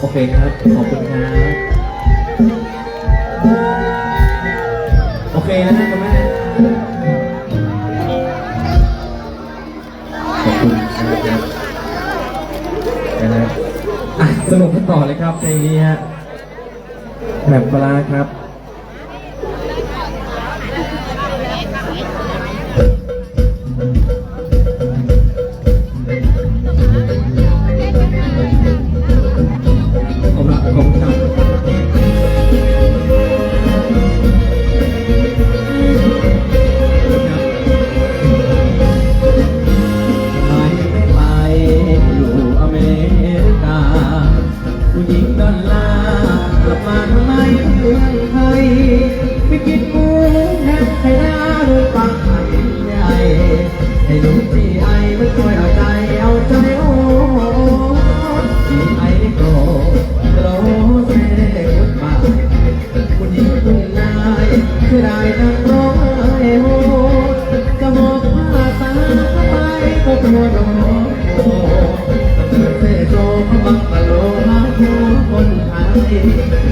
โอเคครับ ขอบคุณครับ โอเคนะฮะคุณแม่ขอบคุณนะครับนะฮะอะ สนุกกันต่อเลยครับเพลงนี้ฮะแหม่มปลาครับ ยิบมือแนบให้หน้หรือปักไข่ใหญ่ให้หนุ่มที่ไอมันช่วยเอาใจเอาใจโอ้ที่ไอโกรโกรเซ่กุดมาคุณหญิงคุณนยคือได้นักร้องไอโฮจะมองผ้าตาไปก็ตัวร้องโอ้เซ่โจบังกะโลมาโคคนไทย